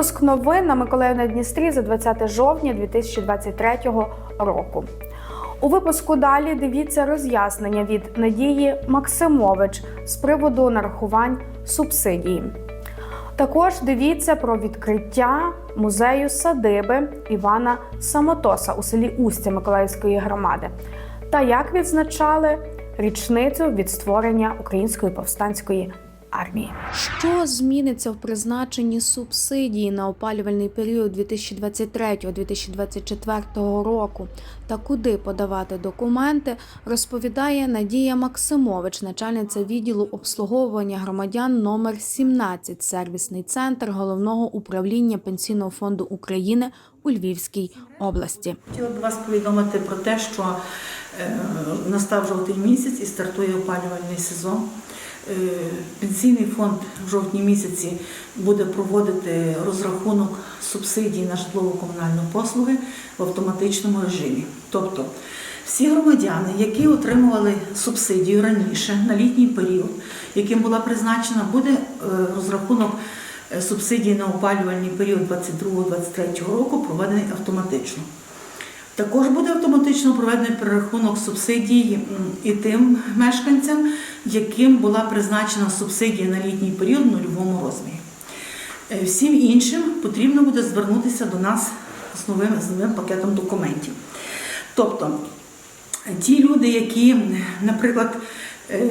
Випуск новин на Миколаїв на Дністрі за 20 жовтня 2023 року. У випуску далі дивіться роз'яснення від Надії Максимович з приводу нарахувань субсидії. Також дивіться про відкриття музею садиби Івана Самотоса у селі Устя Миколаївської громади та як відзначали річницю від створення Української повстанської армії. Що зміниться в призначенні субсидії на опалювальний період 2023-2024 року та куди подавати документи, розповідає Надія Максимович, начальниця відділу обслуговування громадян номер 17, сервісний центр головного управління Пенсійного фонду України у Львівській області. Хотіла б вас повідомити про те, що е, настав жовтий місяць і стартує опалювальний сезон. Е, Пенсійний фонд в жовтні місяці буде проводити розрахунок субсидій на житлово-комунальні послуги в автоматичному режимі. Тобто всі громадяни, які отримували субсидію раніше на літній період, яким була призначена, буде е, розрахунок субсидії на опалювальний період 22-23 року проведений автоматично. Також буде автоматично проведений перерахунок субсидій і тим мешканцям, яким була призначена субсидія на літній період в нульовому розмірі. Е, Всім іншим потрібно буде звернутися до нас з новим, з новим пакетом документів. Тобто ті люди, які, наприклад,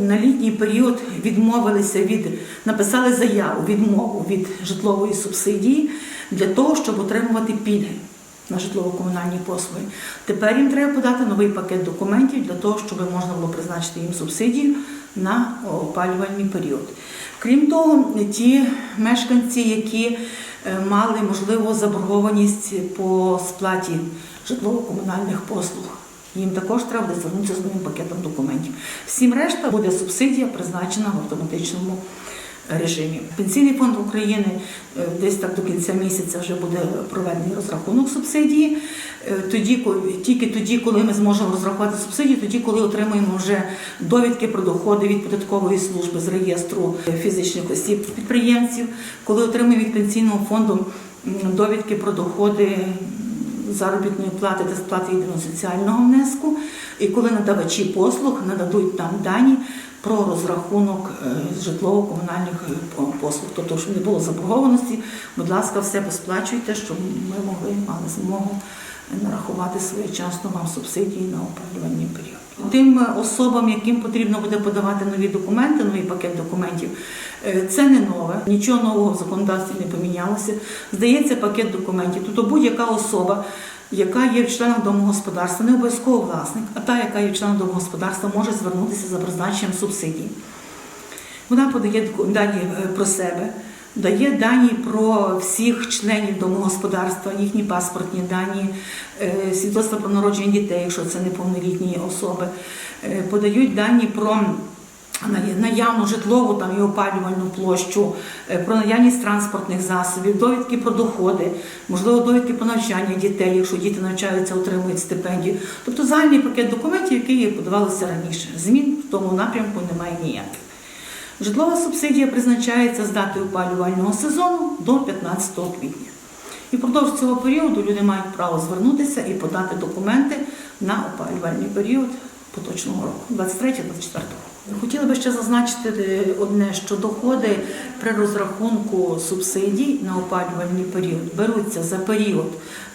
на літній період відмовилися від написали заяву відмову від житлової субсидії для того, щоб отримувати пільги на житлово-комунальні послуги. Тепер їм треба подати новий пакет документів для того, щоб можна було призначити їм субсидію на опалювальний період. Крім того, ті мешканці, які е, мали можливо заборгованість по сплаті житлово-комунальних послуг. Їм також треба буде звернутися з новим пакетом документів. Всім решта буде субсидія призначена в автоматичному режимі. Пенсійний фонд України е, десь так до кінця місяця вже буде проведений розрахунок субсидії. Е, Тоді, тільки тоді, коли ми зможемо розрахувати субсидії, тоді, коли отримаємо вже довідки про доходи від податкової служби з реєстру фізичних осіб підприємців, коли отримаємо від пенсійного фонду довідки про доходи заробітної плати та сплати єдиного соціального внеску, і коли надавачі послуг нададуть нам дані про розрахунок е, житлово-комунальних е, послуг, тобто, щоб не було заборгованості, будь ласка, все посплачуйте, щоб ми могли мали змогу нарахувати своєчасно вам субсидії на опалювальний період. Тим е, особам, яким потрібно буде подавати нові документи, новий пакет документів, це не нове, нічого нового в законодавстві не помінялося. Здається, пакет документів. Тобто будь-яка особа, яка є членом домогосподарства, не обов'язково власник, а та, яка є членом домогосподарства, може звернутися за призначенням субсидій. Вона подає дані е, про себе, дає дані про всіх членів домогосподарства, їхні паспортні дані, е, свідоцтва про народження дітей, якщо це неповнолітні особи, е, подають дані про наявну житлову там, і опалювальну площу, е, про наявність транспортних засобів, довідки про доходи, можливо, довідки про навчання дітей, якщо діти навчаються, отримують стипендію. Тобто загальний пакет документів, який подавалося раніше. Змін в тому напрямку немає ніяких. Житлова субсидія призначається з дати опалювального сезону до 15 квітня. І впродовж цього періоду люди мають право звернутися і подати документи на опалювальний період поточного року, 23-24 року. Хотіла би ще зазначити е, одне, що доходи при розрахунку субсидій на опалювальний період беруться за період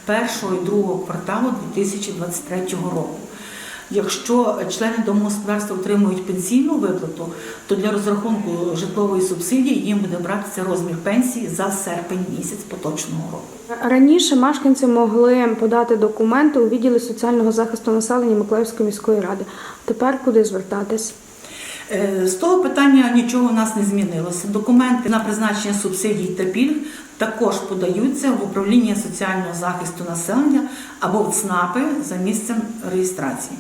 першого і другого кварталу 2023 року. Якщо члени домогосподарства отримують пенсійну виплату, то для розрахунку житлової субсидії їм буде братися розмір пенсії за серпень місяць поточного року. Раніше мешканці могли подати документи у відділі соціального захисту населення Миколаївської міської ради. Тепер куди звертатись? Е, З того питання нічого у нас не змінилося. Документи на призначення субсидій та пільг також подаються в управління соціального захисту населення або в ЦНАПи за місцем реєстрації.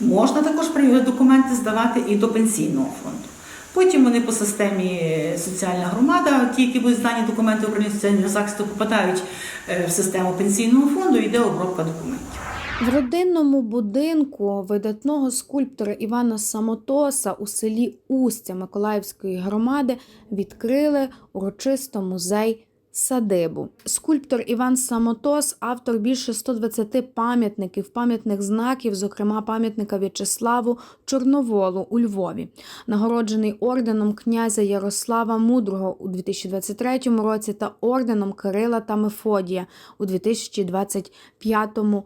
Можна також документи здавати і до пенсійного фонду. Потім вони по системі соціальна громада, ті, які будуть здані документи управління соціального захисту, попадають е, в систему пенсійного фонду, і йде обробка документів. В родинному будинку видатного скульптора Івана Самотоса у селі Устя Миколаївської громади відкрили урочисто музей садибу. Скульптор Іван Самотос, автор більше 120 пам'ятників, пам'ятних знаків, зокрема пам'ятника В'ячеславу Чорноволу у Львові, нагороджений орденом князя Ярослава Мудрого у 2023 році та орденом Кирила та Мефодія у 2025 році.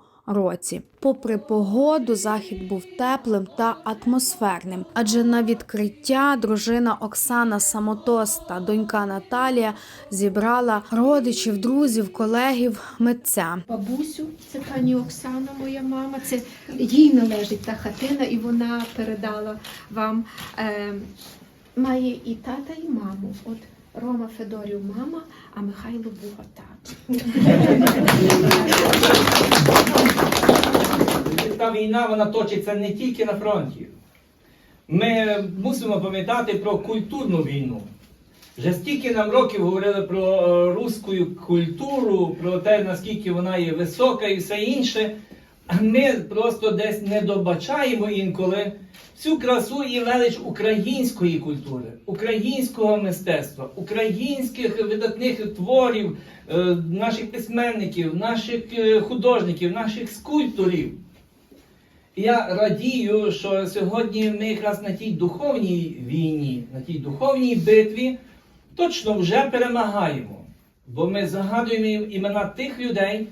Попри погоду, захід був теплим та атмосферним, адже на відкриття дружина Оксана Самотос та донька Наталія зібрала родичів, друзів, колегів митця. бабусю, це пані Оксана, моя мама. Це їй належить та хатина, і вона передала вам. Е, має і тата, і маму. От Рома Федорів мама, а Михайло Буга тато. Та війна вона точиться не тільки на фронті. Ми мусимо пам'ятати про культурну війну. Вже стільки нам років говорили про е, руську культуру, про те, наскільки вона є висока і все інше. А ми просто десь не добачаємо інколи всю красу і велич української культури, українського мистецтва, українських видатних творів, е, наших письменників, наших е, художників, наших скульпторів. Я радію, що сьогодні ми якраз на тій духовній війні, на тій духовній битві точно вже перемагаємо. Бо ми згадуємо імена тих людей,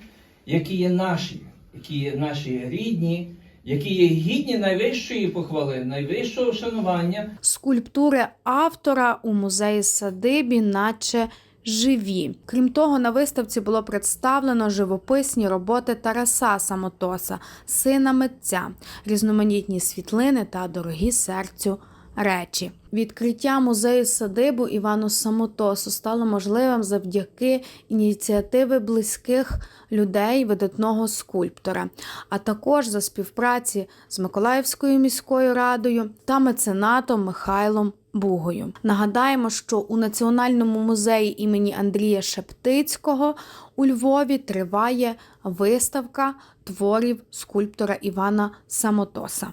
які є наші, які є наші рідні, які є гідні найвищої похвали, найвищого вшанування. Скульптури автора у музеї садибі, наче живі. Крім того, на виставці було представлено живописні роботи Тараса Самотоса, сина митця, різноманітні світлини та дорогі серцю речі. Відкриття музею садибу Івану Самотосу стало можливим завдяки ініціативи близьких людей видатного скульптора, а також за співпраці з Миколаївською міською радою та меценатом Михайлом Бугою. Нагадаємо, що у Національному музеї імені Андрія Шептицького у Львові триває виставка творів скульптора Івана Самотоса.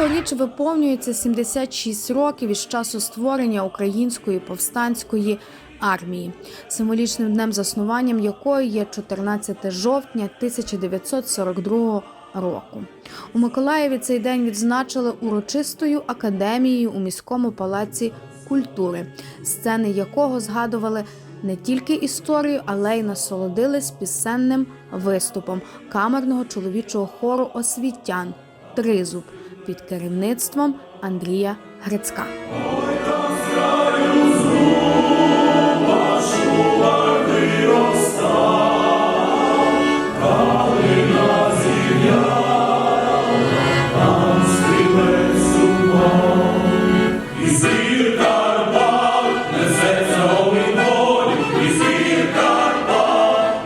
Цьогоріч виповнюється 76 років із часу створення української повстанської армії, символічним днем заснуванням якої є 14 жовтня 1942 року. У Миколаєві цей день відзначили урочистою академією у міському палаці культури, сцени якого згадували не тільки історію, але й насолодились пісенним виступом камерного чоловічого хору освітян Тризуб під керівництвом Андрія Грицька.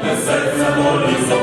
Nesse amor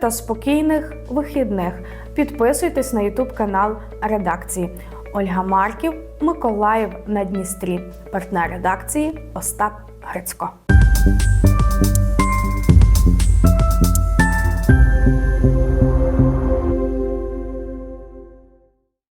та спокійних вихідних. Підписуйтесь на YouTube канал редакції. Ольга Марків, Миколаїв на Дністрі. Партнер редакції Остап Грицько.